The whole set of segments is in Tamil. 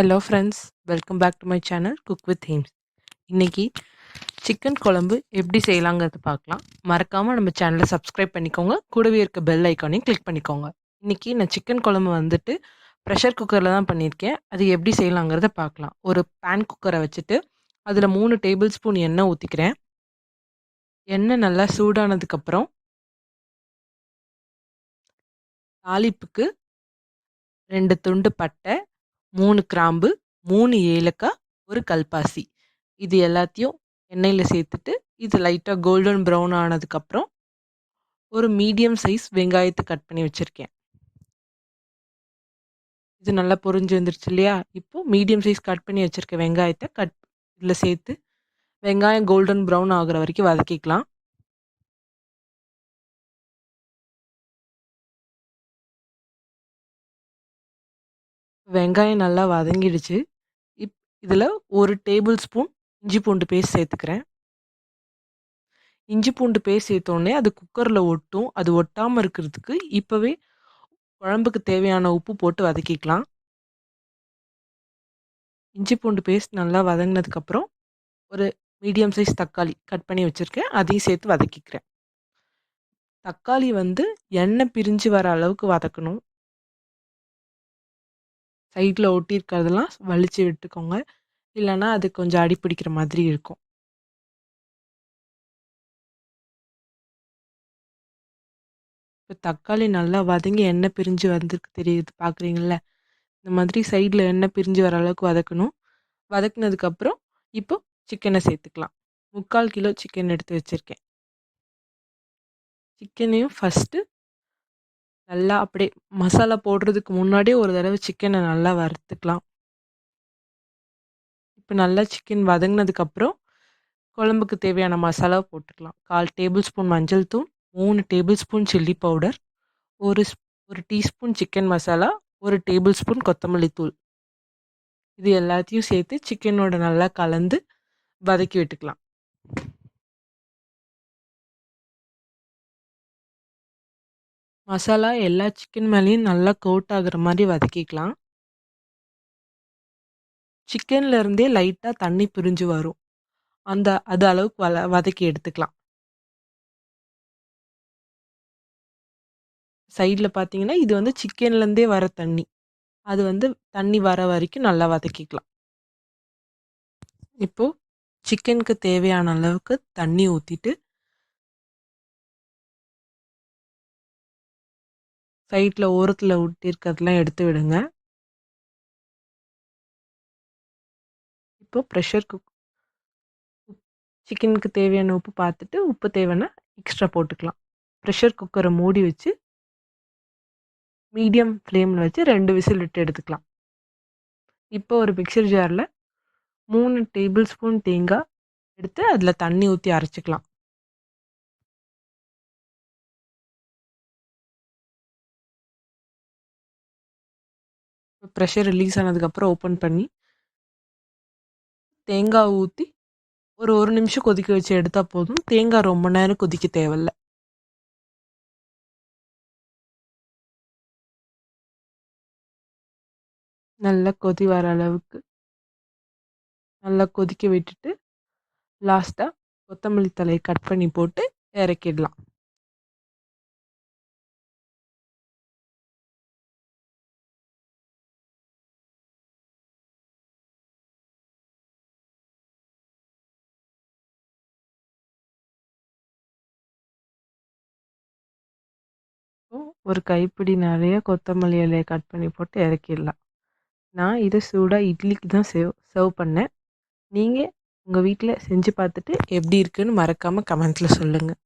Hello friends welcome back to my channel cook with Heems இன்றைக்கி சிக்கன் குழம்பு எப்படி செய்யலாங்கிறது பார்க்கலாம். மறக்காமல் நம்ம சேனலை சப்ஸ்கிரைப் பண்ணிக்கோங்க. கூடவே இருக்க பெல் ஐக்கானையும் கிளிக் பண்ணிக்கோங்க. இன்றைக்கி நான் சிக்கன் குழம்பு வந்துட்டு ப்ரெஷர் குக்கரில் தான் பண்ணியிருக்கேன். அது எப்படி செய்யலாங்கிறத பார்க்கலாம். ஒரு பேன் குக்கரை வச்சுட்டு அதில் மூணு டேபிள் ஸ்பூன் எண்ணெய் ஊற்றிக்கிறேன் எண்ணெய் நல்லா சூடானதுக்கப்புறம் தாளிப்புக்கு ரெண்டு துண்டு பட்டை மூணு கிராம்பு மூணு ஏலக்காய் ஒரு கல்பாசி. இது எல்லாத்தையும் எண்ணெயில் சேர்த்துட்டு இது லைட்டாக கோல்டன் ப்ரௌன் ஆனதுக்கப்புறம் ஒரு மீடியம் சைஸ் வெங்காயத்தை கட் பண்ணி வச்சுருக்கேன். இது நல்லா பொறிஞ்சு வந்துருச்சு இல்லையா? இப்போது மீடியம் சைஸ் கட் பண்ணி வச்சுருக்க வெங்காயத்தை கட் இதில் சேர்த்து வெங்காயம் கோல்டன் ப்ரௌன் ஆகிற வரைக்கும் வதக்கிக்கலாம். வெங்காயம் நல்லா வதங்கிடுச்சு. இப் இதில் ஒரு டேபிள் ஸ்பூன் இஞ்சி பூண்டு பேஸ்ட் சேர்த்துக்கிறேன். இஞ்சி பூண்டு பேஸ்ட் சேர்த்தோடனே அது குக்கரில் ஒட்டும். அது ஒட்டாமல் இருக்கிறதுக்கு இப்போவே குழம்புக்கு தேவையான உப்பு போட்டு வதக்கிக்கலாம். இஞ்சி பூண்டு பேஸ்ட் நல்லா வதங்கினதுக்கப்புறம் ஒரு மீடியம் சைஸ் தக்காளி கட் பண்ணி வச்சுருக்கேன். அதையும் சேர்த்து வதக்கிக்கிறேன். தக்காளி வந்து எண்ணெய் பிரிஞ்சு வர அளவுக்கு வதக்கணும். சைடில் ஒட்டியிருக்கிறதெல்லாம் வலித்து விட்டுக்கோங்க. இல்லைன்னா அது கொஞ்சம் அடி பிடிக்கிற மாதிரி இருக்கும். இப்போ தக்காளி நல்லா வதங்கி எண்ணெய் பிரிஞ்சு வந்திருக்கு தெரியுது பார்க்குறீங்கள இந்த மாதிரி சைடில் எண்ணெய் பிரிஞ்சு வர அளவுக்கு வதக்கணும். வதக்குனதுக்கப்புறம் இப்போ சிக்கனை சேர்த்துக்கலாம். முக்கால் கிலோ சிக்கன் எடுத்து வச்சுருக்கேன். சிக்கனையும் ஃபஸ்ட்டு நல்லா அப்படியே மசாலா போடுறதுக்கு முன்னாடியே ஒரு தடவை சிக்கனை நல்லா வறுத்துக்கலாம். இப்போ நல்லா சிக்கன் வதங்கினதுக்கப்புறம் குழம்புக்கு தேவையான மசாலா போட்டுக்கலாம். கால் டேபிள் ஸ்பூன் மஞ்சள் தூள் மூணு டேபிள் ஸ்பூன் சில்லி பவுடர் ஒரு ஒரு டீஸ்பூன் சிக்கன் மசாலா ஒரு டேபிள் ஸ்பூன் கொத்தமல்லி தூள். இது எல்லாத்தையும் சேர்த்து சிக்கனோட நல்லா கலந்து வதக்கி விட்டுக்கலாம். மசாலா எல்லா சிக்கன் மேலேயும் நல்லா கோட் ஆகுற மாதிரி வதக்கிக்கலாம். சிக்கன்லேருந்தே லைட்டாக தண்ணி பிரிஞ்சு வரும். அந்த அது அளவுக்கு வள வதக்கி எடுத்துக்கலாம். சைடில் பார்த்தீங்கன்னா இது வந்து சிக்கன்லேருந்தே வர தண்ணி. அது வந்து தண்ணி வர வரைக்கும் நல்லா வதக்கிக்கலாம். இப்போது சிக்கனுக்கு தேவையான அளவுக்கு தண்ணி ஊற்றிட்டு சைடில் ஓரத்தில் ஒட்டியிருக்கிறதெல்லாம் எடுத்து விடுங்க. இப்போ ப்ரெஷர் குக் சிக்கனுக்கு தேவையான உப்பு பார்த்துட்டு உப்பு தேவைன்னா எக்ஸ்ட்ரா போட்டுக்கலாம். ப்ரெஷர் குக்கரை மூடி வச்சு மீடியம் ஃப்ளேமில் வச்சு ரெண்டு விசில் விட்டு எடுத்துக்கலாம். இப்போ ஒரு மிக்சர் ஜாரில் மூணு டேபிள் ஸ்பூன் தேங்காய் எடுத்து அதில் தண்ணி ஊற்றி அரைச்சிக்கலாம். ப்ரெஷர் ரிலீஸ் ஆனதுக்கப்புறம் ஓப்பன் பண்ணி தேங்காய் ஊற்றி ஒரு ஒரு நிமிஷம் கொதிக்க வச்சு எடுத்தால் போதும். தேங்காய் ரொம்ப நேரம் கொதிக்க தேவையில்ல. நல்லா கொதி வர அளவுக்கு நல்லா கொதிக்க விட்டுட்டு லாஸ்ட்டாக கொத்தமல்லி தலையை கட் பண்ணி போட்டு இறக்கிடலாம். ஒரு கைப்பிடி நிறைய கொத்தமல்லி இலையை கட் பண்ணி போட்டு இறக்கிடலாம். நான் இதை சூடாக இட்லிக்கு தான் சேவ் சர்வ் பண்ணேன். நீங்கள் உங்கள் வீட்டில் செஞ்சு பார்த்துட்டு எப்படி இருக்குன்னு மறக்காமல் கமெண்ட்டில் சொல்லுங்கள்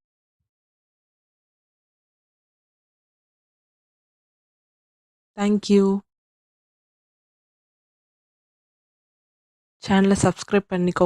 தேங்க்யூ சேனலை சப்ஸ்கிரைப் பண்ணிக்கோ